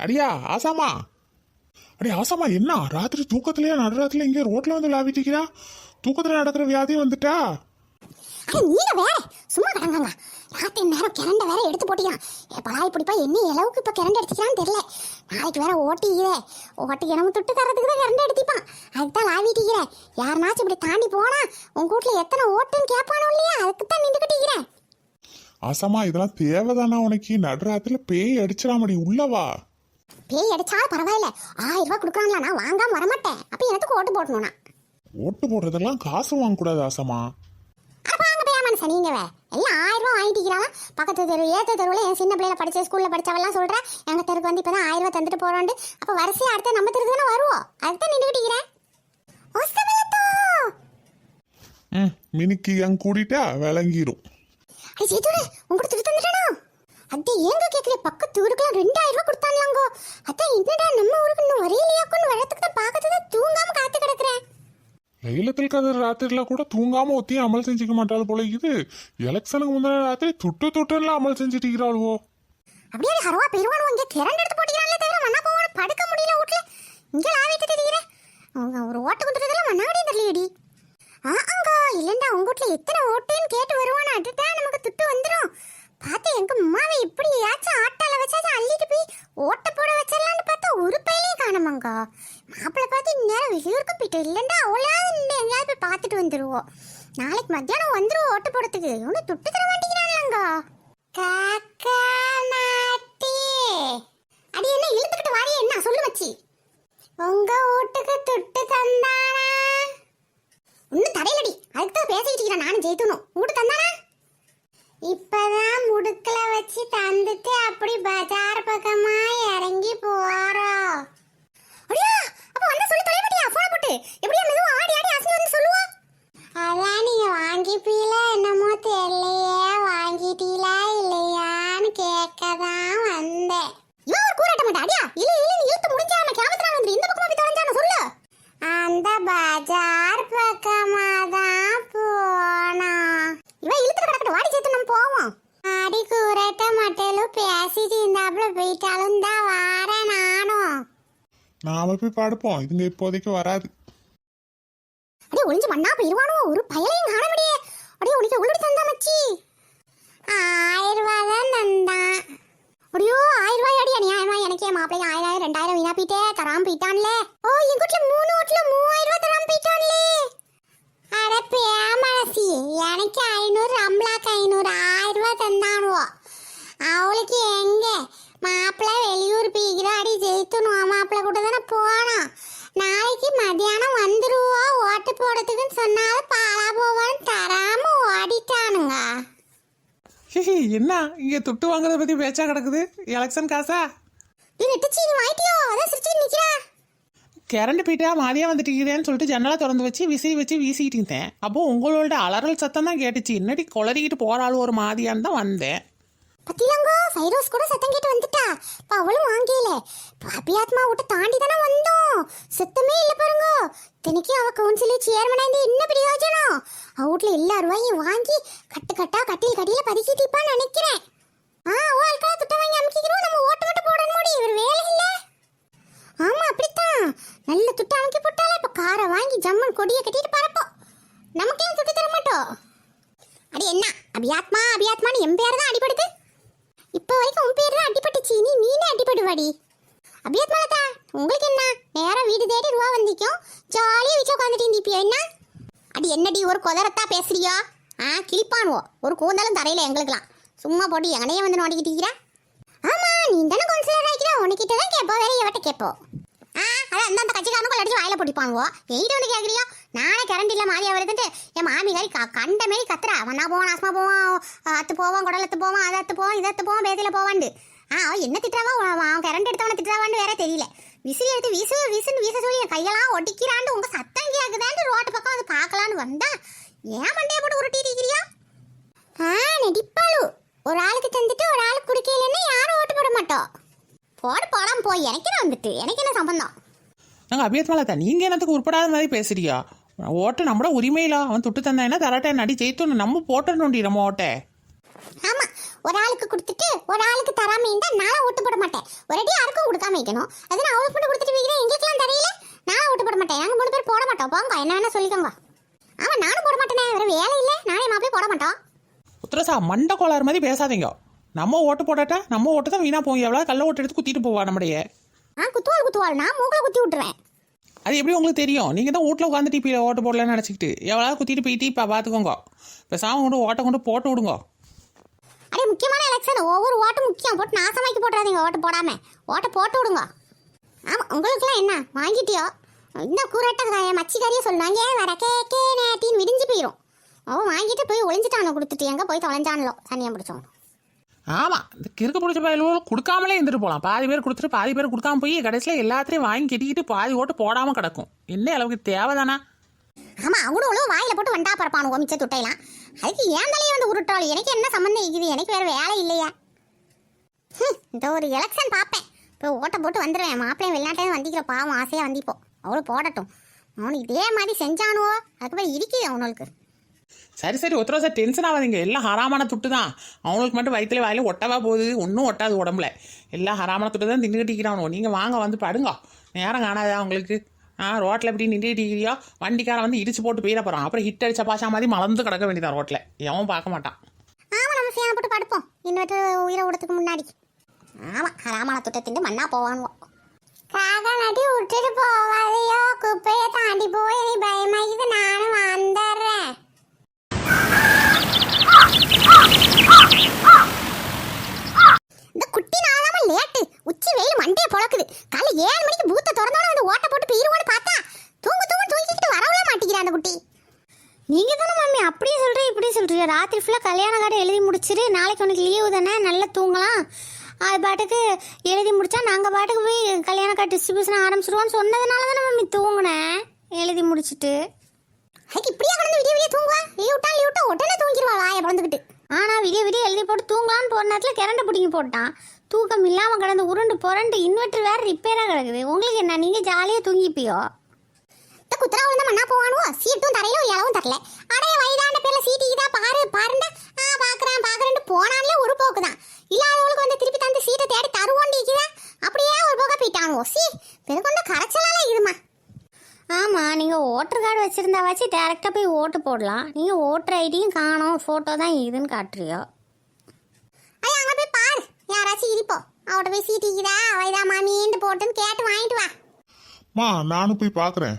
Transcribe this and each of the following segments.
அடியா ஆசாமா. அடி ஆசாமா என்ன? ராத்திரி தூக்கத்திலேயே நடுராத்திரில இங்கே ரோட்ல வந்து விளாவிட்டிக்கிறா தூக்கத்துல நடக்கிற வியாதி வந்துட்டா? அட நீங்க வேற. சும்மா கடங்காங்க ராத்திரி நேரம் கிரண்ட வேற எடுத்து போட்டியான் பலாய் பிடிப்பா என்ன அளவுக்கு இப்ப கிரண்ட அடிச்சுக்கிறான்னு தெரியல. நாளைக்கு வேற ஓட்டிக்கிறே. ஓட்டி எனக்கு துட்டு தரதுக்கு தான் கிரண்ட எடுத்திப்பான் அதுக்கு தான் லாவிட்டிக்கிற. யாருனாச்சும் இப்படி தாண்டி போனா உங்க வீட்ல எத்தனை ஓட்டுன்னு கேட்பானோ இல்லையா? அதுக்கு தான் நின்றுக்கிட்டிக்கிறேன் ஆசாமா இதெல்லாம் தேவைதானா உனக்கு? நடுராத்திரில பேய் அடிச்சிடாமடி உள்ளவா பேய் அடிச்சாலும் பரவாயில்ல. ஆயிரம் ரூபாய் கொடுக்குறாங்களா நான் வாங்காம வரமாட்டேன். அப்ப எனக்கு ஓட்டு போடணும்னா. ஓட்டு போடுறதெல்லாம் காசு வாங்கக்கூடாது ஆசாமா. அப்ப அங்க போய் மனுஷன் நீங்க வே. எல்லாம் ஆயிரம் ரூபாய் வாங்கிட்டீங்களா பக்கத்து தெரு ஏத்த தெருவுல என் சின்ன பிள்ளைல படிச்ச ஸ்கூல்ல படிச்சவெல்லாம் சொல்றேன் எங்க தெருக்கு வந்து இப்பதான் ஆயிரம் ரூபாய் தந்துட்டு போறோண்டு அப்ப வரிசையா அடுத்த நம்ம தெருக்கு தானே வருவோம். அதுதான் நின்றுக்கிட்டீங்கிறேன் ம் மினிக்கு என் கூட்டிட்டா விளங்கிரும். அடி சேத்தோட உங்களுக்கு துட்டு தந்துட்டானோ அத்தை ஏங்க கேக்குற? பக்கத்து ஊருக்குலாம் ரெண்டாயிரம் ரூபாய் கொடுத்தாங்களாங்கோ. அதான் என்னடா நம்ம ஊருக்கு இன்னும் வரையிலையாக்குன்னு வரத்துக்கு தான் பார்க்கறது தான் தூங்காம காத்து கிடக்குறேன். லைலத்தில் கதிர் ராத்திரில கூட தூங்காம ஒத்தியும் அமல் செஞ்சுக்க மாட்டாள் போல இது. எலெக்ஷனுக்கு முந்தின ராத்திரி துட்டு துட்டுலாம் அமல் செஞ்சுட்டு இருக்கிறாள்வோ அப்படியே ஹரவா பெருவானு இங்க திரண்டு எடுத்து போட்டீங்களே தவிர மண்ணா போவான படுக்க முடியல வீட்ல. இங்க லாவிட்டு தெரியுறேன் அவங்க ஒரு ஓட்டு குடுத்ததெல்லாம் மண்ணாடி தெரியலடி. ஆ அங்க இல்லண்டா உங்க வீட்ல எத்தனை ஓட்டுன்னு கேட்டு வருவானா அதுதான் நமக்கு துட்டு வந்துரும். பார்த்து எங்க அம்மாவை இப்படியாச்சும் ஆட்டால வச்சாச்சும் அள்ளிட்டு போய் ஓட்ட போட வச்சிடலான்னு பார்த்தா ஒரு பையிலையும் காணமாங்க. மாப்பிள்ளை பார்த்து இந்நேரம் வெளியூருக்கு போயிட்டு இல்லைண்டா அவளாவது இன்னும் எங்கேயாவது போய் பார்த்துட்டு வந்துருவோம். நாளைக்கு மத்தியானம் வந்துருவோம் ஓட்டு போடுறதுக்கு. இவனு துட்டு தர மாட்டேங்கிறானாங்க காக்கா நாட்டி அடி என்ன இழுத்துக்கிட்டு வாரியே என்ன? சொல்லு மச்சி. உங்க வீட்டுக்கு துட்டு தந்தானா? ஒன்னும் தடையிலடி அதுக்கு தான் பேசிக்கிட்டு இருக்கிறேன். நானும் ஜெயித்தணும். வீட்டு தந்தானா? இப்ப வந்துட்டு அப்படி பஜார் பக்கமா இறங்கி போறோம் அடியா அப்ப வந்தா சொல்லி தொலை மாட்டியா போன போட்டு எப்படியா மெதுவா ஆடி ஆடி அசந்து வந்து சொல்லுவா அதான் நீங்க வாங்கிப்பீல என்னமோ தெரியலையே வாங்கிட்டீங்களா இல்லையான்னு கேட்க தான் வந்தேன் இவன் ஒரு கூறாட்ட மாட்டா அடியா இல்ல இல்ல நீ இழுத்து முடிஞ்சாம கேமத்துல வந்து இந்த பக்கமா போய் தொலைஞ்சான சொல்லு அந்த பஜார் பக்கமா தான் போனா இவன் இழுத்து கிடக்கட்டும் வாடி சேர்த்து நம்ம போவோம் அடி கூறட்ட மட்டலும் பேசிட்டு இருந்தாப்புல போயிட்டாலும் தான் வாரேன் நானும் நாம போய் படுப்போம். இதுங்க இப்போதைக்கு வராது. அடே ஒளிஞ்சு மண்ணா போயிருவானோ ஒரு பயலையும் காண முடியே. அடே உனக்கு உள்ளடி தந்தா மச்சி. ஆயிரம் ரூபாய் தான் தந்தான் அடியோ ஆயிரம் ரூபாய் அடி அநியாயமா எனக்கே மாப்பிள்ளைக்கு ஆயிரம் ரெண்டாயிரம் வீணா போயிட்டே. தராம போயிட்டான்ல. ஓ என் வீட்டுல மூணு வீட்டுல மூவாயிரம் ரூபாய் தராம போயிட்டான்லே. அட பேமனசி எனக்கு ஐநூறு ரம்லாக்கு ஐநூறு ஆயிரம் ரூபாய் தந்தானுவோ. அவளுக்கு எங்கே? மாப்பிள்ளை வெளியூர் பீக்கிறாடி ஜெயித்துணும் மாப்பிள்ளை கூட தானே போனோம் நாளைக்கு மத்தியானம் வந்துருவா ஓட்டு போடுறதுக்குன்னு சொன்னாலும் பாலா போவான்னு தராம ஓடிட்டானுங்க. என்ன? இங்க துட்டு வாங்குறத பத்தி பேச்சா கிடக்குது? எலெக்ஷன் காசா? கரண்ட் போயிட்டா மாதிரியா வந்துட்டீங்கன்னு சொல்லிட்டு ஜன்னலை திறந்து வச்சு விசிறி வச்சு வீசிக்கிட்டு இருந்தேன். அப்போ உங்களோட அலறல் சத்தம் தான் கேட்டுச்சு. என்னடி குளறிக்கிட்டு போறாள் ஒரு மாதிரியான்னு தான் வந்தேன். பத்திலங்கோ ஃபைரோஸ் கூட சத்தம் கேட்டு வந்துட்டா. இப்ப அவளும் வாங்கியில அபியாத்மா விட்டு தாண்டி தானே வந்து சத்தமே இல்ல பாருங்க தினைக்கு அவ கவுன்சிலர் சேர்மனா இருந்து என்ன பிரயோஜனம் அவ வீட்ல எல்லா ரூபாயும் வாங்கி கட்டு கட்டா கட்டில் கட்டியில பதுக்கிட்டிப்பான்னு நினைக்கிறேன் ஆ ஓ அல்கா துட்ட வாங்கி அமுக்கிக்கிறோம் நம்ம ஓட்டு மட்டும் போடணும் முடி இவர் வேலை இல்ல ஆமா அப்படித்தான் நல்ல துட்ட அமுக்கி போட்டாலே இப்ப காரை வாங்கி ஜம்மன் கொடியை கட்டிட்டு பறப்போம் நமக்கே துட்டு தர மாட்டோம் அடி என்ன அபியாத்மா அபியாத்மான்னு என் பேர் தான் அடிபடுது இப்போ வரைக்கும் உன் பேர் தான் அடிபட்டுச்சு நீ நீனே அபியத் மலதா உங்களுக்கு என்ன? நேரம் வீடு தேடி ரூபா வந்திக்கும் ஜாலியாக வீட்டில் உட்காந்துட்டு இருந்திப்பியோ என்ன? அடி என்னடி ஒரு குதரத்தா பேசுறியோ? ஆ கிளிப்பானுவோ ஒரு கூந்தாலும் தரையில எங்களுக்குலாம் சும்மா போட்டு எங்கனையே வந்து நோண்டிக்கிட்டு இருக்கிற ஆமா நீ தானே கவுன்சிலர் ஆகிக்கிற உனக்கிட்ட தான் கேட்போம் வேற எவட்ட கேட்போம்? ஆ அதான் அந்த அந்த அடிச்சு வாயில போட்டிப்பானுவோ? எங்கிட்ட வந்து கேட்குறியோ நானே கரண்ட் இல்லை மாதிரியா வருதுன்ட்டு என் மாமிகாரி க கண்ட மாரி கத்துறா. வண்ணா போவான் நாசமா போவான் அத்து போவான் குடலத்து போவான் அதை அத்து போவான் இதை அத்து போவான் பேதியில் போவான்ண்டு ஆ அவன் என்ன திட்டுறாவோ அவன் கரண்ட் எடுத்தவனை திட்டுறாவான்னு வேற தெரியல. விசிறி எடுத்து வீசு வீசுன்னு வீச சொல்லி என் கையெல்லாம் ஒட்டிக்கிறாண்டு உங்க சத்தம் கேக்குதாண்டு ரோட்டு பக்கம் வந்து பார்க்கலான்னு வந்தா ஏன் மண்டையை போட்டு உருட்டி இருக்கிறியா? ஆ நடிப்பாளு ஒரு ஆளுக்கு தந்துட்டு ஒரு ஆளுக்கு குடிக்கலன்னா யாரும் ஓட்டு போட மாட்டோம் போடு போடாம போய். எனக்கு என்ன வந்துட்டு? எனக்கு என்ன சம்பந்தம்? நாங்க அபியத்மாலதா நீங்க என்னத்துக்கு உருப்படாத மாதிரி பேசுறியா? ஓட்டு நம்மட உரிமையில? அவன் துட்டு தந்தானா தரட்டேன் நடி ஜெயித்தோன்னு நம்ம போட்டணும்டி நம்ம ஓட்டை. ஆமா ஒரு ஆளுக்கு கொடுத்துட்டு ஒரு ஆளுக்கு தராம இருந்தா நான் ஓட்டு போட மாட்டேன். ஒரேடி யாருக்கும் கொடுக்காம வைக்கணும் அது நான் அவளுக்கு மட்டும் கொடுத்துட்டு வைக்கிறேன் எங்களுக்குலாம் தெரியல. நான் ஓட்டு போட மாட்டேன். நாங்க மூணு பேர் போட மாட்டோம். போங்க என்ன வேணா சொல்லிக்கோங்க. ஆமா நானும் போட மாட்டேனே. வேற வேலை இல்ல. நானே மாப்பிளே போட மாட்டோம். உத்தரசா மண்டை கோளாறு மாதிரி பேசாதீங்க. நம்ம ஓட்டு போடாட்டா நம்ம ஓட்டு தான் வீணா போகும். எவ்வளோ கள்ள ஓட்டு எடுத்து குத்திட்டு போவா நம்மடைய ஆ குத்துவாள் குத்துவாள். நான் மூக்கில் குத்தி விட்டுருவேன் அது எப்படி உங்களுக்கு தெரியும்? நீங்கள் தான் வீட்டில் உட்காந்து டிபியில் ஓட்டு போடலன்னு நினச்சிக்கிட்டு. எவ்வளோ குத்திட்டு போயிட்டு இப்போ பார்த்துக்கோங்க பேசாமல் கொண்டு ஓட்டை கொண்டு போட்டு விடுங்க. அடே முக்கியமான எலெக்ஷன் ஒவ்வொரு ஓட்டும் முக்கியம். போட்டு நாசமாக்கி போட்டுறாதீங்க ஓட்டு போடாம. ஓட்டை போட்டு விடுங்க. ஆமா உங்களுக்குலாம் என்ன? வாங்கிட்டியோ? கூரட்ட என் மச்சிக்காரியே சொல்லுவாங்க. வர கே கே நேட்டின்னு விடிஞ்சு போயிடும் அவன் வாங்கிட்டு போய் ஒளிஞ்சிட்டானோ கொடுத்துட்டு எங்க போய் தொலைஞ்சானோ தனியாக பிடிச்சோம் ஆமாம் இந்த கிறுக்கு பிடிச்ச பயிலும் கொடுக்காமலே இருந்துட்டு போகலாம் பாதி பேர் கொடுத்துட்டு பாதி பேர் கொடுக்காம போய் கடைசியில் எல்லாத்தையும் வாங்கி கட்டிக்கிட்டு பாதி ஓட்டு போடாமல் கிடக்கும். என்ன அளவுக்கு தேவைதானா? ஆமா அவனும் வாயில போட்டு வண்டா பரப்பானுங்க மிச்ச துட்டையெல்லாம். அதுக்கு ஏன் தலையை வந்து உருட்டாள். எனக்கு என்ன சம்மந்தம் இருக்குது? எனக்கு வேற வேலை இல்லையா? இந்த ஒரு எலெக்ஷன் பார்ப்பேன். இப்போ ஓட்டை போட்டு வந்துடுவேன் மாப்பிள்ளையும் வெளிநாட்டையும் வந்திக்கிற பாவம் ஆசையாக வந்திப்போ. அவ்வளோ போடட்டும். அவனு இதே மாதிரி செஞ்சானுவோ? அதுக்கப்புறம் இருக்குது அவனுக்கு. சரி சரி ஒருத்தர சார் டென்ஷன் ஆகாதீங்க. எல்லாம் ஹராமான துட்டு தான் அவங்களுக்கு மட்டும் வயிற்றுல வாயில ஒட்டவா போகுது. ஒன்றும் ஒட்டாது உடம்புல. எல்லாம் ஹராமான துட்டு தான் தின்னு கட்டிக்கிறானோ நீங்கள் வாங்க வந்து படுங்க. நேரம் காணாதா உங்களுக்கு? ஆ ரோட்டில் எப்படி நின்று டிகிரியோ வண்டிக்காரன் வந்து இடிச்சு போட்டு போயிட போகிறான் அப்புறம் ஹிட் அடிச்ச பாஷா மாதிரி மலர்ந்து கிடக்க வேண்டியதான் ரோட்டில் எவன் பார்க்க மாட்டான். ஆமா நம்ம சேனை போட்டு படுப்போம். இன்னொரு உயிரை விடத்துக்கு முன்னாடி. ஆமா ஹராமான துட்டத்தின் மண்ணா போவானுவோம் காக நடி விட்டுட்டு போவாதையோ? குப்பையை தாண்டி போய் பயமாக்குது நானும் வந்துடுறேன். இந்த குட்டி நாளாம லேட்டு. உச்சி வெயில் மண்டையை பொழக்குது. காலை ஏழு மணிக்கு பூத்தை திறந்தோட வந்து ஓட்ட போட்டு போயிருவோன்னு பார்த்தா தூங்கு தூங்கு தூங்கிக்கிட்டு வரவே மாட்டேங்கிறேன் அந்த குட்டி. நீங்க தானே மம்மி அப்படியே சொல்றீங்க இப்படி சொல்றீங்க ராத்திரி ஃபுல்லாக கல்யாண கார்டு எழுதி முடிச்சிரு. நாளைக்கு உனக்கு லீவு தானே நல்லா தூங்கலாம். அது பாட்டுக்கு எழுதி முடிச்சா நாங்கள் பாட்டுக்கு போய் கல்யாண கார்டு டிஸ்ட்ரிபியூஷன் ஆரம்பிச்சிருவோம்னு சொன்னதுனால தானே மம்மி தூங்கினேன் எழுதி முடிச்சிட்டு. அதுக்கு இப்படியே கடந்து விடிய விடிய தூங்குவா? லீவ் விட்டா லீவ் விட்டா உடனே தூங்கிடுவா வாயை பிறந்துக்கிட்டு ஆனால் விடிய விடிய எழுதி போட்டு தூங்கலான்னு போன நேரத்தில் கிரண்டை பிடிங்கி போட்டான். தூக்கம் இல்லாமல் கடந்து உருண்டு புரண்டு இன்வெர்டர் வேறு ரிப்பேராக கிடக்குது. உங்களுக்கு என்ன நீங்கள் ஜாலியாக தூங்கிப்பியோ? இந்த குத்துரா விழுந்த மண்ணா போவானுவோ? சீட்டும் தரையில ஒரு இளவும் தரல. அடைய வயதான பேர்ல சீட்டு இதா பாரு பாருண்டா. ஆ பாக்குறேன் பாக்குறேன்னு போனாலே ஒரு போக்கு தான் இல்லாதவங்களுக்கு வந்து திருப்பி தந்து சீட்டை தேடி தருவோண்டிக்குதா அப்படியே ஒரு போக போயிட்டானுவோ? சி பெருகொண்ட கரைச்சலால இதுமா ஆமாம் நீங்கள் ஓட்டர் கார்டு வச்சிருந்தாவாச்சு டேரெக்டாக போய் ஓட்டு போடலாம். நீங்கள் ஓட்டர் ஐடியும் காணோம் ஃபோட்டோ தான் இதுன்னு காட்டுறியோ ஐயா அங்க போய் பாரு யாராச்சும் இருப்போம் அவட்ட போய் சீட்டு இருக்குதா வயதா மாமின்னு போட்டுன்னு கேட்டு வாங்கிட்டு வா. மா நானும் போய் பார்க்குறேன்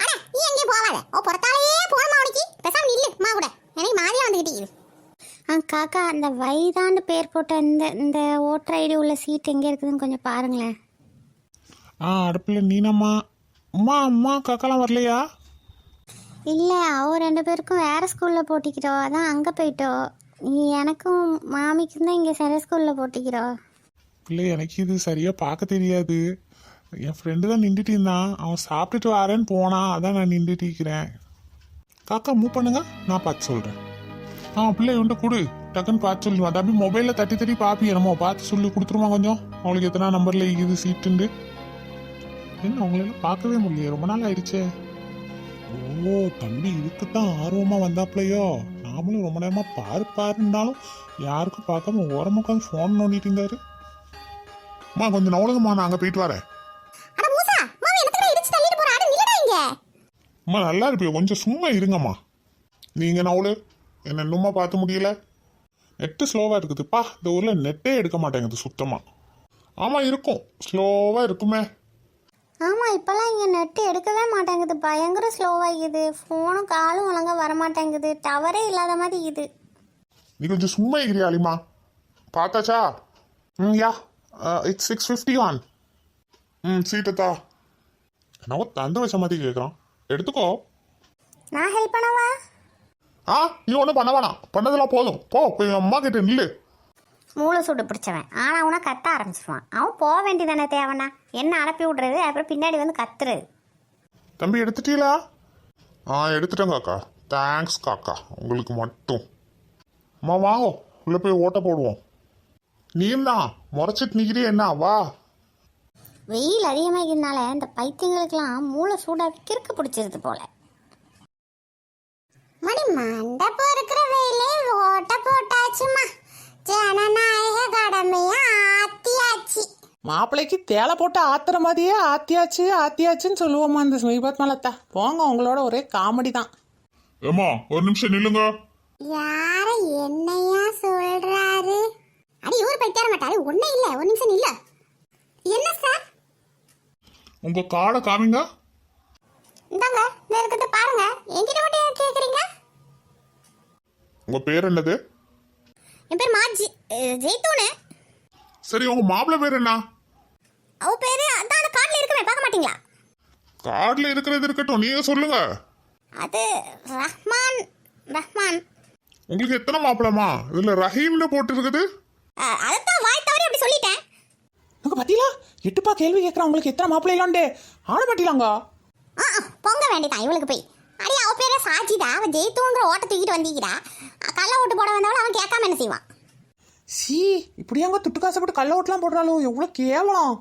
அட நீ எங்கேயும் போகாத. ஓ புறத்தாலேயே போனமா உனக்கு பேசாம நில்லு மா கூட. எனக்கு மாதிரியா வந்துகிட்டு ஆ காக்கா அந்த வயதாண்டு பேர் போட்ட இந்த இந்த ஓட்டர் ஐடி உள்ள சீட் எங்கே இருக்குதுன்னு கொஞ்சம் பாருங்களேன். ஆ அடுப்பில் நீனம்மா. அம்மா அம்மா காக்காலாம் வரலையா? இல்லை அவ ரெண்டு பேருக்கும் வேறு ஸ்கூலில் போட்டிக்கிறோம் அதான் அங்கே போயிட்டோம். எனக்கும் மாமிக்கும் தான் இங்கே சில ஸ்கூலில் போட்டிக்கிறோம் பிள்ளை எனக்கு இது சரியாக பார்க்க தெரியாது. என் ஃப்ரெண்டு தான் நின்றுட்டு இருந்தான். அவன் சாப்பிட்டுட்டு வரேன்னு போனான் அதான் நான் நின்றுட்டு இருக்கிறேன். காக்கா மூவ் பண்ணுங்க. நான் பார்த்து சொல்கிறேன் ஆ பிள்ளை உண்டு கொடு. டக்குன்னு பார்த்து சொல்லுவான் தம்பி மொபைலில் தட்டி தட்டி பாப்பி. என்னமோ பார்த்து சொல்லி. கொடுத்துருமா கொஞ்சம்? அவளுக்கு எத்தனை நம்பரில் இது சீட்டுண்டு என்ன அவங்களால பார்க்கவே முடியல ரொம்ப நாள் ஆயிடுச்சே. ஓ தம்பி இதுக்கு தான் ஆர்வமாக வந்தாப்லையோ? நாமளும் ரொம்ப நேரமாக பாரு பாருன்னாலும் யாருக்கும் பார்க்காம ஓரமாக உட்காந்து ஃபோன் நோண்டிட்டு இருந்தாரு. அம்மா கொஞ்சம் நவலுங்கம்மா நான் அங்கே போயிட்டு வரேன். அம்மா நல்லா இருப்பியோ கொஞ்சம் சும்மா இருங்கம்மா. நீங்கள் நவலு என்ன இன்னுமா பார்த்து முடியல? நெட்டு ஸ்லோவாக இருக்குதுப்பா இந்த ஊரில் நெட்டே எடுக்க மாட்டேங்குது சுத்தமாக ஆமாம் இருக்கும். ஸ்லோவாக இருக்குமே. ஆமாம் இப்போல்லாம் இங்கே நெட்டு எடுக்கவே மாட்டேங்குது. பயங்கர ஸ்லோவாகிக்குது ஃபோனும் காலும் ஒழுங்கா வர மாட்டேங்குது டவரே இல்லாத மாதிரி இது. நீ கொஞ்சம் சும்மா இருக்கிறியா அலிமா? பார்த்தாச்சா? ம் yeah. It's six fifty one ம் சீட்டத்தா என்னவோ தந்து வச்ச மாதிரி கேட்குறான் எடுத்துக்கோ. நான் ஹெல்ப் பண்ணவா? ஆ நீ ஒன்றும் பண்ண வேணாம். பண்ணதெல்லாம் போதும். போ போய் அம்மா கிட்ட நில்லு. மூளை சூடு பிடிச்சவன். ஆனால் அவனை கத்த ஆரம்பிச்சிருவான். அவன் போக வேண்டியதானே தேவனா? என்ன அனுப்பி விடுறது? அப்புறம் பின்னாடி வந்து கத்துறது. தம்பி எடுத்துட்டீங்களா? ஆ எடுத்துட்டேன் காக்கா. தேங்க்ஸ் காக்கா. உங்களுக்கு மட்டும். அம்மா வாங்கோ. உள்ளே போய் ஓட்ட போடுவோம். நீயும் தான். முறைச்சிட்டு நிற்கிறே என்ன? வா. வெயில் அதிகமாகிறதுனால இந்த பைத்தியங்களுக்கெல்லாம் மூளை சூடாக கிறுக்கு பிடிச்சிருது போல. மணி மண்டை பொறுக்கிற வெயிலே ஓட்ட போட்டாச்சுமா ஜனநாயக கடமையா? ஆத்தியாச்சு. மாப்பிள்ளைக்கு தேலை போட்டு ஆத்துற மாதிரியே ஆத்தியாச்சு ஆத்தியாச்சுன்னு சொல்லுவோமா இந்த ஸ்மிபத் மலத்தா. போங்க உங்களோட ஒரே காமெடி தான். ஏமா ஒரு நிமிஷம் நில்லுங்க. யார என்னையா சொல்றாரு? அடி ஊர் போய் தேர மாட்டாரு ஒண்ணே இல்ல. ஒரு நிமிஷம் இல்ல என்ன சார்? உங்க காடை காமிங்க. இந்தாங்க இந்த இருக்கிறத பாருங்க. என்கிட்ட மட்டும் ஏன் கேக்குறீங்க? உங்க பேர் என்னது? என் பேர் மாஜி. ஜெய்தூனு சரி உங்க மாப்பிள்ளை பேர் என்ன? அவ பேரு அதான் அந்த கார்டுல இருக்குமே பார்க்க மாட்டீங்களா? கார்டுல இருக்கிறது இருக்கட்டும் நீங்க சொல்லுங்க. அது ரஹ்மான் ரஹ்மான். உங்களுக்கு எத்தனை மாப்பிளமா இதுல ரஹீம்னு போட்டு இருக்குது அஹ், அதைத்தான் வாய் தவறி அப்படி சொல்லிட்டேன். உங்க பத்தியா எட்டுப்பா கேள்வி கேட்குறேன் உங்களுக்கு எத்தனை மாப்பிள்ளைலாண்டே ஆன பட்டிலாங்க ஆ ஆ, பொங்க வேண்டியதான் இவளுக்கு போய். அடி அவ பேர சாஜிதா அவன் ஜெயித்துங்கிற ஓட்ட தூக்கிட்டு வந்திக்கிறா கள்ள ஓட்டு போட வந்தவள அவன் கேட்காம என்ன செய்வான்? சீ இப்படியாங்க துட்டு காசப்பட்டு கள்ள ஓட்டலாம் போடுறாலும் எவ்வளோ கேவலம்.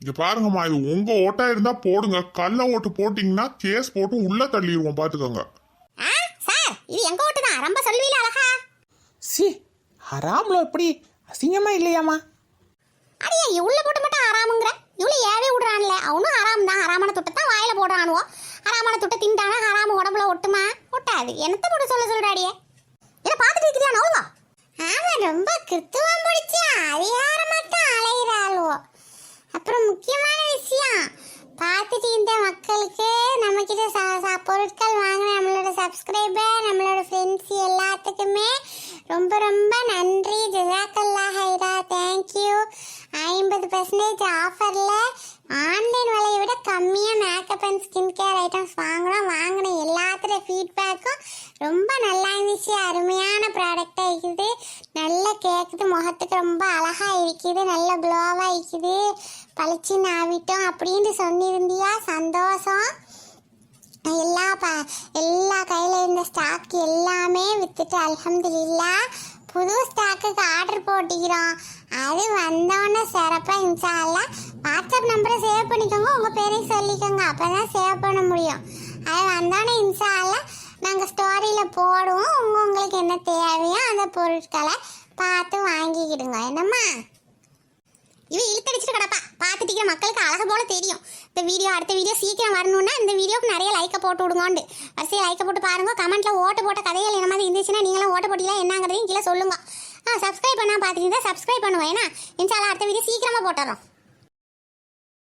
இங்க பாருங்கம்மா இது உங்க ஓட்டா இருந்தா போடுங்க. கள்ள ஓட்டு போட்டீங்கன்னா கேஸ் போட்டு உள்ள தள்ளிடுவோம் பாத்துக்கோங்க. ஆ சார் இது எங்க ஓட்டு தான் ரொம்ப சொல்லுவீல அழகா? சி ஹராம்ல எப்படி அசிங்கமா இல்லையாம்மா? அடியே இவ்வளோ போட்டு மட்டும் ஆறாமுங்கிற இவ்வளோ ஏவே விடுறான்ல. அவனும் ஹராம் தான். ஹராமான துட்டை தான் வாயில போடுறானுவோ. ஹராமான துட்டை தின்ட்டானா ஹராம உடம்புல ஒட்டுமா? ஒட்டாது. என்னத்த போட்டு சொல்ல சொல்றாடியே? இதை பார்த்துட்டு இருக்கிறியா நோவா ஆமா ரொம்ப கிறித்துவம் பிடிச்சி அதிகாரம் மட்டும் அலைகிறாளோ அப்புறம் முக்கியமான விஷயம் பார்த்துட்டு இந்த மக்களுக்கு நம்மக்கிட்ட சா சா பொருட்கள் வாங்கின நம்மளோட சப்ஸ்கிரைபர் நம்மளோட ஃப்ரெண்ட்ஸ் எல்லாத்துக்குமே ரொம்ப ரொம்ப நன்றி. ஜிசாக்கல்லா ஹைரா தேங்க்யூ ஐம்பது பர்சன்டேஜ் ஆஃபரில் ஆன்லைன் விலையை விட கம்மியாக makeup and skin care items வாங்கினோம் வாங்கின எல்லாத்துல ஃபீட்பேக்கும் ரொம்ப நல்லா இருந்துச்சு. அருமையான ப்ராடக்டாக இருக்குது. நல்லா கேட்குது முகத்துக்கு ரொம்ப அழகாக இருக்குது. நல்ல க்ளோவாக இருக்குது. பளிச்சு ஆவிட்டோம் அப்படின்ட்டு சொன்னிருந்தியா? சந்தோஷம். எல்லா ப எல்லா கையில் இருந்த ஸ்டாக் எல்லாமே விற்றுட்டு அலமதுல்லா புது ஸ்டாக்குக்கு ஆர்டர் போட்டிக்கிறோம். அது வந்தோடனே சிறப்பாக இன்ஷால்லா வாட்ஸ்அப் நம்பரை சேவ் பண்ணிக்கோங்க உங்கள் பேரையும் சொல்லிக்கோங்க. அப்போ தான் சேவ் பண்ண முடியும். அது வந்தோடனே இன்ஷால்லா நாங்கள் ஸ்டோரியில் போடுவோம். உங்க உங்களுக்கு என்ன தேவையோ அந்த பொருட்களை பார்த்து வாங்கிக்கிடுங்க. என்னம்மா? இவ இழுத்தடிச்சிட்டு கிடப்பா. பார்த்துட்டு மக்களுக்கு அழகு போல தெரியும். இந்த வீடியோ அடுத்த வீடியோ சீக்கிரம் வரணும்னா இந்த வீடியோக்கு நிறைய லைக்கை போட்டு விடுங்கோண்டு வரிசையை லைக்கை போட்டு பாருங்க. கமெண்ட்ல ஓட்டு போட்ட கதைகள் என்ன மாதிரி இருந்துச்சுன்னா நீங்களும் ஓட்ட போட்டிலாம் என்னங்கிறதையும் கீழே சொல்லுங்க. ஆ சப்ஸ்கிரைப் பண்ணால் பார்த்துக்கிட்டு சப்ஸ்கிரைப் பண்ணுவேன் ஏன்னா இன்ஷால்லாம் அடுத்த வீடியோ சீக்கிரமாக போட்டுறோம்.